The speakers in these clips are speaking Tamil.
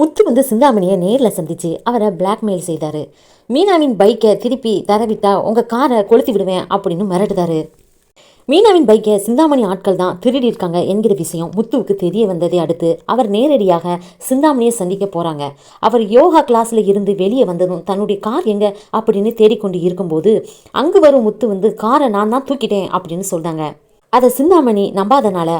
முத்து வந்து சிந்தாமணியை நேரில் சந்தித்து அவரை பிளாக்மெயில் செய்தார். மீனாவின் பைக்கை திருப்பி தரவிட்டா உங்கள் காரை கொளுத்தி விடுவேன் அப்படின்னு மிரட்டுதாரு. மீனாவின் பைக்கை சிந்தாமணி ஆட்கள் தான் திருடி இருக்காங்க என்கிற விஷயம் முத்துவுக்கு தெரிய வந்ததை அடுத்து அவர் நேரடியாக சிந்தாமணியை சந்திக்க போகிறாங்க அவர் யோகா கிளாஸில் இருந்து வெளியே வந்ததும் தன்னுடைய கார் எங்கே அப்படின்னு தேடிக்கொண்டு இருக்கும்போது அங்கு வரும் முத்து வந்து காரை நான் தான் தூக்கிட்டேன் அப்படின்னு சொல்கிறாங்க அதை சிந்தாமணி நம்பாதனால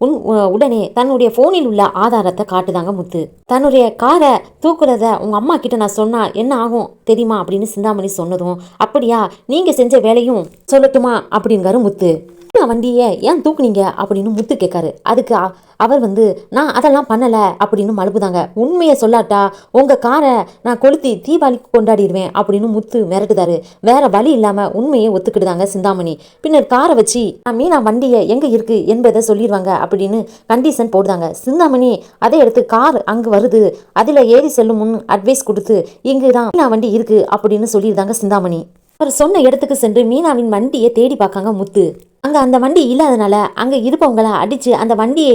உன் உடனே தன்னுடைய ஃபோனில் உள்ள ஆதாரத்தை காட்டுதாங்க முத்து. தன்னுடைய காரை தூக்குறத உங்க அம்மா கிட்ட நான் சொன்னா என்ன ஆகும்? தெரியுமா? அப்படின்னு சிந்தாமணி சொன்னதும் அப்படியா? நீங்க செஞ்ச வேலையும் சொல்லட்டுமா? அப்படிங்காரு முத்து. "நான் வண்டியை? ஏன் தூக்குனீங்க? அப்படின்னு முத்து கேட்காரு. அதுக்கு அ- அவர் வந்து நான் அதெல்லாம் பண்ணலை அப்படின்னு மழுப்புதாங்க. உண்மையை சொல்லாட்டா? உங்கள் காரை நான் கொளுத்தி தீபாவளிக்கு கொண்டாடிடுவேன் அப்படின்னு முத்து மிரட்டுதாரு. வேற வழி இல்லாமல் உண்மையை ஒத்துக்கிடுதாங்க சிந்தாமணி. பின்னர் காரை வச்சு நான் மீனா வண்டியை எங்கே இருக்கு? என்பதை சொல்லிடுவாங்க அப்படின்னு கண்டிஷன் போடுதாங்க. சிந்தாமணி அதை எடுத்து கார் அங்கு வருது. அதில் ஏறி செல்லும் முன் அட்வைஸ் கொடுத்து இங்கு தான் மீனா வண்டி இருக்கு அப்படின்னு சொல்லியிருந்தாங்க சிந்தாமணி. அவர் சொன்ன இடத்துக்கு சென்று மீனாவின் வண்டியை தேடி பார்க்காங்க முத்து. அங்கே அந்த வண்டி இல்லாதனால அங்கே இருப்பவங்கள அடித்து அந்த வண்டியை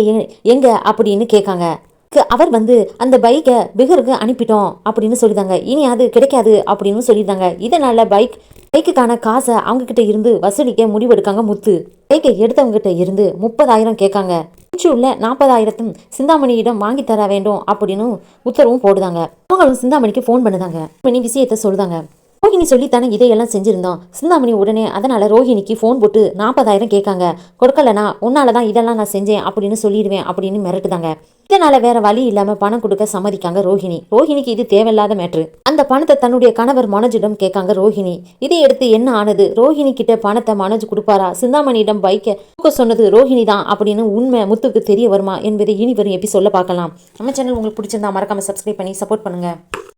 எங்க அப்படின்னு கேட்காங்க. அவர் வந்து அந்த பைக்கை பிகருக்கு அனுப்பிட்டோம் அப்படின்னு சொல்லிருந்தாங்க இனி அது கிடைக்காது அப்படின்னு சொல்லியிருந்தாங்க. இதனால பைக் பைக்குக்கான காசை அவங்க கிட்ட இருந்து வசூலிக்க முடிவெடுக்காங்க முத்து. பைக்கை எடுத்தவங்க கிட்ட இருந்து முப்பதாயிரம் கேட்காங்க. உள்ள நாற்பதாயிரத்தும் சிந்தாமணியிடம் வாங்கி தர வேண்டும் அப்படின்னு உத்தரவும் போடுதாங்க. அவங்களும் சிந்தாமணிக்கு ஃபோன் பண்ணுதாங்க. விஷயத்த சொல்லுதாங்க. ரோஹிணி சொல்லித்தானே இதையெல்லாம் செஞ்சிருந்தோம் சிந்தாமணி உடனே அதனால ரோஹிணிக்கு ஃபோன் போட்டு நாற்பதாயிரம் கேட்காங்க. கொடுக்கலனா உன்னால தான் இதெல்லாம் நான் செஞ்சேன் அப்படின்னு சொல்லிடுவேன் அப்படின்னு மிரட்டுதாங்க. இதனால வேற வழி இல்லாம பணம் கொடுக்க சம்மதிக்காங்க ரோஹிணி. ரோஹிணிக்கு இது தேவையில்லாத மேட்ரு. அந்த பணத்தை தன்னுடைய கணவர் மனோஜிடம் கேட்காங்க ரோஹிணி. இதை எடுத்து என்ன ஆனது? ரோஹிணி கிட்ட பணத்தை மனோஜ் கொடுப்பாரா? சிந்தாமணியிடம் பைக்கை தூக்க சொன்னது ரோஹிணி தான் அப்படின்னு உண்மை முத்துக்கு தெரிய வருமா என்பதை இனி வரும் சொல்ல பார்க்கலாம். நம்ம சேனல் உங்களுக்கு பிடிச்சிருந்தா மறக்காம சப்ஸ்கிரைப் பண்ணி சப்போர்ட் பண்ணுங்க.